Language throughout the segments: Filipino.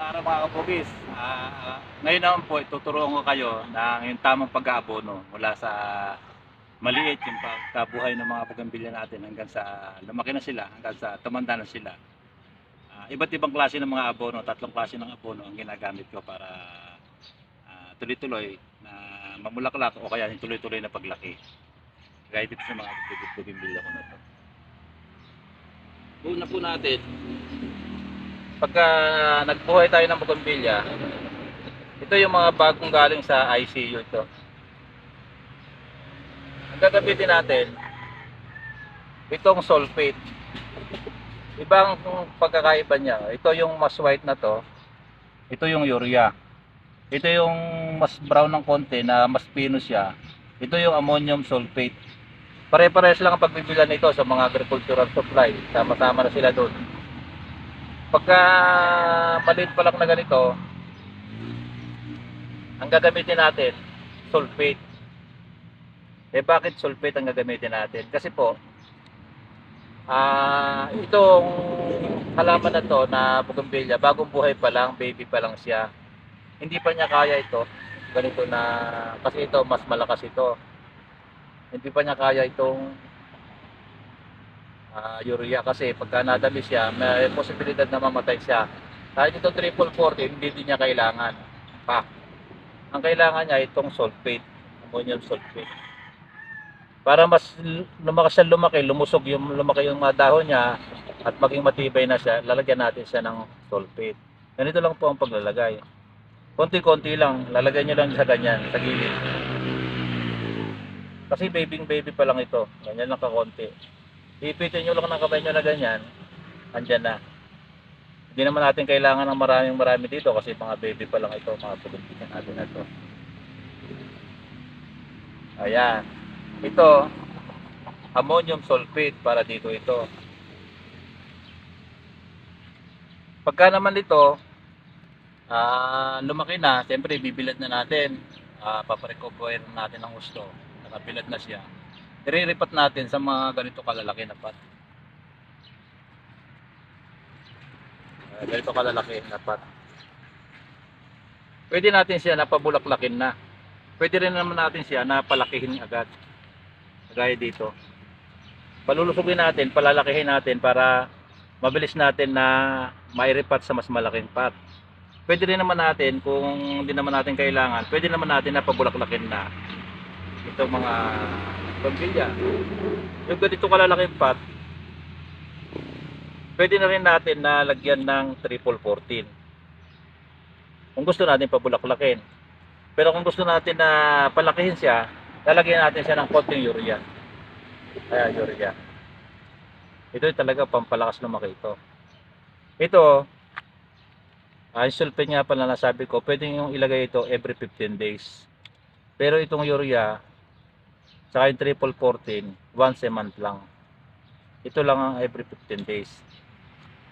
araw mga kapugis. Ah, ngayon naman po, ituturuan ko kayo ng yung tamang pag-aabono mula sa maliit yung pagkabuhay ng mga bugambilya natin hanggang sa lumaki na sila, hanggang sa tumanda na sila. Ah, iba't ibang klase ng mga abono, tatlong klase ng abono ang ginagamit ko para ah, tuloy-tuloy na mamulaklak o kaya yung tuloy-tuloy na paglaki. Gaya dito sa mga bugambilya ko na to. Una po natin, pagka nagbuhay tayo ng bougainvillea, ito yung mga bagong galing sa ICU ito. Ang gagamitin natin, itong sulfate. Ibang pagkakaiba niya. Ito yung mas white na to. Ito yung urea. Ito yung mas brown ng konti na mas pino siya. Ito yung ammonium sulfate. Pare-pares lang ang pagbibilan nito sa mga agricultural supply. Sama-sama na sila doon. Pagka maliit pa lang na ganito, ang gagamitin natin, sulfate. Eh bakit sulfate ang gagamitin natin? Kasi po, ah itong halaman na to na bougainvillea, bagong buhay pa lang, baby pa lang siya. Hindi pa niya kaya ito, ganito na, kasi ito mas malakas ito. Hindi pa niya kaya itong ah, urea kasi pagka nadami siya, may posibilidad na mamatay siya. Kahit itong triple 40, hindi din niya kailangan. Pa. Ang kailangan niya itong sulfate, ammonium sulfate. Para mas lumakas siya lumaki, lumusog yung lumaki yung mga dahon niya at maging matibay na siya, lalagyan natin siya ng sulfate. Ganito lang po ang paglalagay. Konti-konti lang, lalagyan niyo lang sa ganyan, sa gilid. Kasi babying baby pa lang ito, ganyan lang kakonti. Ipitin nyo lang ng kamay nyo na ganyan, andyan na. Hindi naman natin kailangan ng maraming marami dito kasi mga baby pa lang ito, mga pagkakitan natin na ito. Ayan. Ito, ammonium sulfate para dito ito. Pagka naman ito, ah lumaki na, siyempre bibilad na natin. Ah paparecover natin ng gusto. Nakabilad na siya. Iriripat natin sa mga ganito kalalaki na pat. Ah, ganito kalalaki na pat. Pwede natin siya napabulaklakin na. Pwede rin naman natin siya na palakihin agad. Gaya dito. Palulusugin natin, palalakihin natin para mabilis natin na mairipat sa mas malaking pot. Pwede rin naman natin, kung hindi naman natin kailangan, pwede naman natin na pabulaklakin na itong mga pambilya. Yung ganito kalalaking pot, pwede na rin natin na lagyan ng triple 14. Kung gusto natin pabulaklakin. Pero kung gusto natin na palakihin siya, lalagyan natin siya ng konting urea. Ayan, urea. Ito talaga pampalakas lumaki ito. Ito, ah, yung sulfate nga pala nasabi ko, pwede yung ilagay ito every 15 days. Pero itong urea, saka yung triple 14, once a month lang. Ito lang ang every 15 days.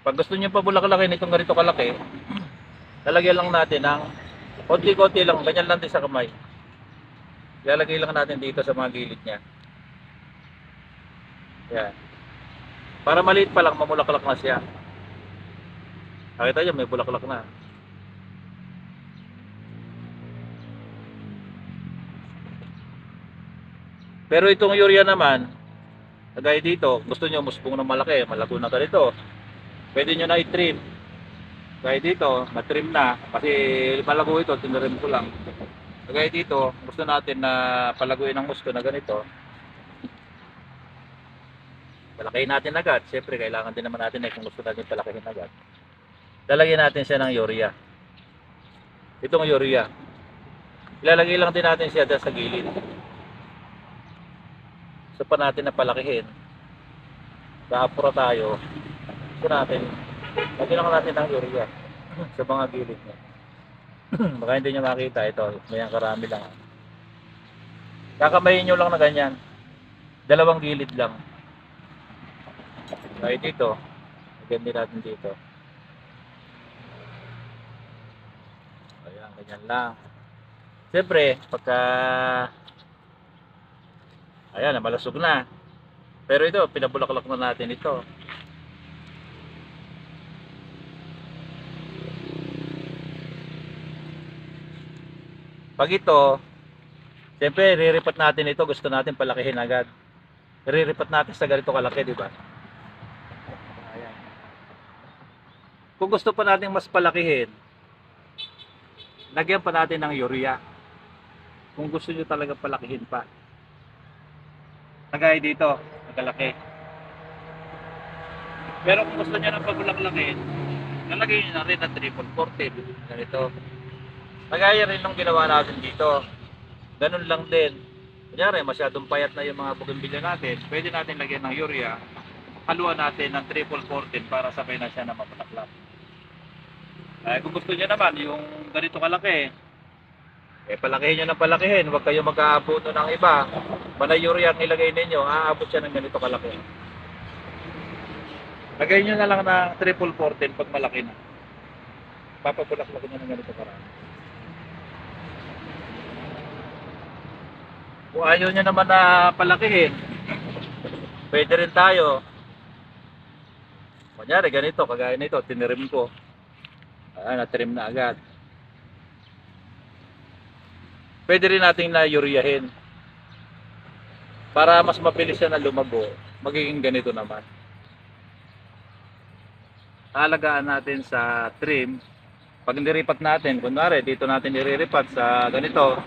Pag gusto nyo pa bulaklakin itong ganito kalaki, lalagyan lang natin ng konti-konti lang, ganyan lang din sa kamay. Ilalagay lang natin dito sa mga gilid niya. Yan. Para maliit pa lang, mamulaklak na siya. Nakita niyo, may bulaklak na. Pero itong urea naman, kagaya dito, gusto nyo musbong ng malaki, malago na ganito. Pwede nyo na i-trim. Kaya dito, na-trim na. Kasi malago ito, tinrim ko lang. Kagaya dito, gusto natin na palaguin ng gusto na ganito. Palakihin natin agad. Siyempre, kailangan din naman natin eh kung gusto natin palakihin agad. Lalagyan natin siya ng urea. Itong urea. Ilalagay lang din natin siya sa gilid. Gusto pa natin na palakihin. Kaapura tayo. Gusto natin. Lagyan lang natin ng urea sa mga gilid niya. Baka hindi nyo makita ito. May karami lang. Kakamayin nyo lang na ganyan. Dalawang gilid lang. Kaya dito, lagyan din natin dito. Ayan, ganyan lang. Siyempre, pagka Ayan, malasog na. Pero ito, pinabulaklak na natin ito. Pag ito, siyempre, riripat natin ito. Gusto natin palakihin agad. Riripat natin sa ganito kalaki, di ba? Ayan. Kung gusto pa natin mas palakihin, lagyan pa natin ng urea. Kung gusto nyo talaga palakihin pa. Nagaya dito, nagalaki. Pero kung gusto nyo ng pabulaklakin, lalagay nyo na rin triple coated. Ganito. Nagaya rin nung ginawa natin dito. Ganun lang din. Kunyari, masyadong payat na yung mga bougainvillea natin, pwede natin lagyan ng urea, haluan natin ng triple coated para sabay na siya na mapulaklak. Eh, kung gusto niyo naman, yung ganito kalaki, eh palakihin nyo ng palakihin, huwag kayo mag-aabuno ng iba. Manay urea ang ilagay ninyo, aabot siya ng ganito kalaki. Lagay nyo na lang ng triple 14 pag malaki na. Papabulaklakin nyo ng ganito karami. Kung ayaw nyo naman na palakihin, pwede rin tayo. Kunyari, ganito, kagaya nito, tinirim ko. Ah, na-trim na agad. Pwede rin nating na-uriahin. Para mas mabilis siya na lumago, magiging ganito naman. Alagaan natin sa trim. Pag niripat natin, kunwari dito natin niriripat sa ganito,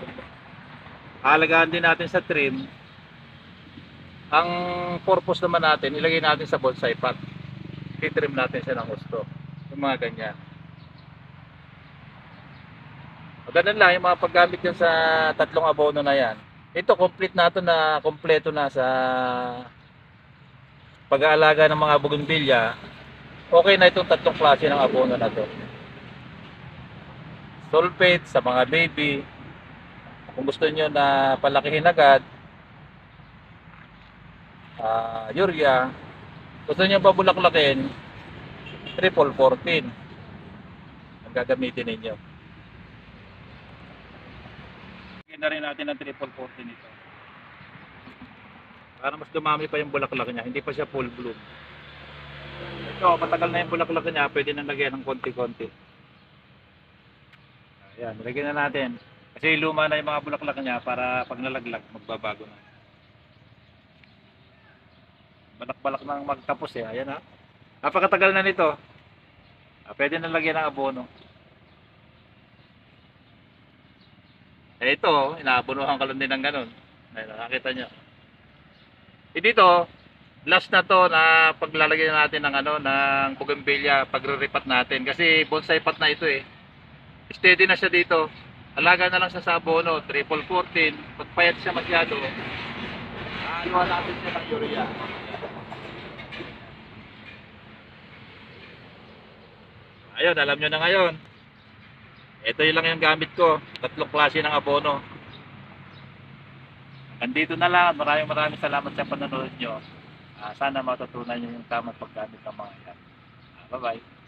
alagaan din natin sa trim. Ang purpose naman natin, ilagay natin sa bonsai pot. I-trim natin siya ng gusto. Yung mga ganyan. O, Ganun lang yung mga paggamit yan sa tatlong abono na yan. Ito complete na to na kompleto na sa pag-aalaga ng mga bougainvillea. Okay na itong tatlong klase ng abono na to. Sulfate sa mga baby. Kung gusto niyo na palakihin agad, ah urea. Gusto niyo pabulaklakin, triple 14 ang gagamitin ninyo. Lagyan na rin natin ng triple 14 ito. Para mas dumami pa yung bulaklak niya, hindi pa siya full bloom. Ito, matagal na yung bulaklak niya, pwede nang lagyan ng konti-konti. Ayan, lagyan na natin. Kasi luma na yung mga bulaklak niya para pag nalaglag, magbabago na. Balak-balak nang magtapos eh. Ayan ha. Napakatagal na nito. Ah, pwede na lagyan ng abono. Eh ito, inaabonohan ka lang din ng ganun. Ay, nakakita nyo. Eh dito, last na to na paglalagyan natin ng ano ng bougainvillea pagre-repat natin kasi bonsai pot na ito eh. Steady na siya dito. Alaga na lang sa abono, triple 14. Pag payat siya masyado, aaluhan natin siya ng urea. Ayun, alam nyo na ngayon. Ito yung lang yung gamit ko. Tatlong klase ng abono. Andito na lang. Maraming maraming salamat sa panonood nyo. Ah, sana matutunan nyo yung tamang paggamit ng mga yan. Ah, bye-bye.